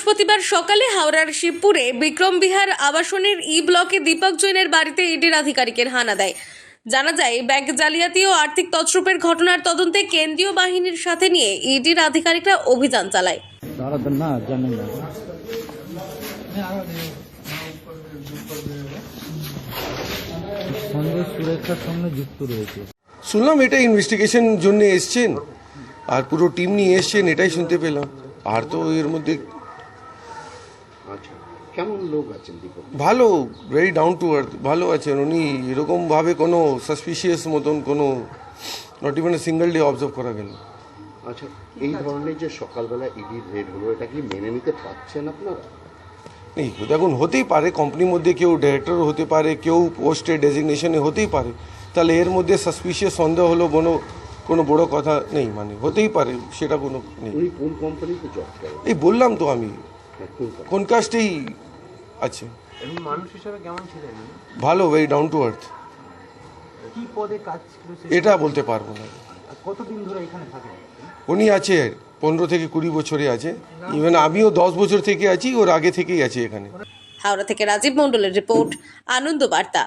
বৃহস্পতিবার সকালে হাওড়ার শিবপুরে বিক্রম বিহার আবাসনের ই ব্লকে দীপক জৈনের বাড়িতে ইডির আধিকারিকের হানা দেয়। জানা যায়, ব্যাংক জালিয়াতি ও আর্থিক তছরূপের ঘটনার তদন্তে কেন্দ্রীয় বাহিনীর সাথে নিয়ে ইডির আধিকারিকরা অভিযান চালায়। শুনলাম এটা ইনভেস্টিগেশন জন্য এসছেন, আর পুরো টিম নিয়ে এসছেন, এটাই শুনতে পেলাম। আর তো এর মধ্যে আচ্ছা কেমন লোক আছেন দীপক? ভালো ভেরি ডাউন টু আর্থ ভালো আছেন। উনি এরকমভাবে কোনো সাসপিশিয়াস মতন কোনো not even single day observe করা গেল। আচ্ছা এই ধরনের যে সকালবেলা ইডি রেড হলো এটা কি মেনে নিতে পারছেন আপনারা? এই দেখুন হতেই পারে কোম্পানির মধ্যে কেউ ডাইরেক্টর হতে পারে কেউ পোস্টে ডেজিগনেশনে হতেই পারে। তাহলে এর মধ্যে সাসপিশিয়াস সন্দেহ হলো কোনো কোনো বড় কথা নেই মানে হতেই পারে সেটা কোনো নেই। কোন কোম্পানিতে জব এই বললাম তো আমি কোন? কাজটাই আছে মানুষ হিসাবে কেমন ছিলেন? ভালো ভেরি ডাউন টু আর্থ কি পদে কাজ এটা বলতে পারব না। কতদিন ধরে এখানে থাকেন? উনি আছে পনেরো থেকে কুড়ি বছরে আছে। ইভেন আমিও দশ বছর থেকে আছি ওর আগে থেকেই আছি এখানে। হাওড়া থেকে রাজীব মন্ডলের রিপোর্ট আনন্দ বার্তা।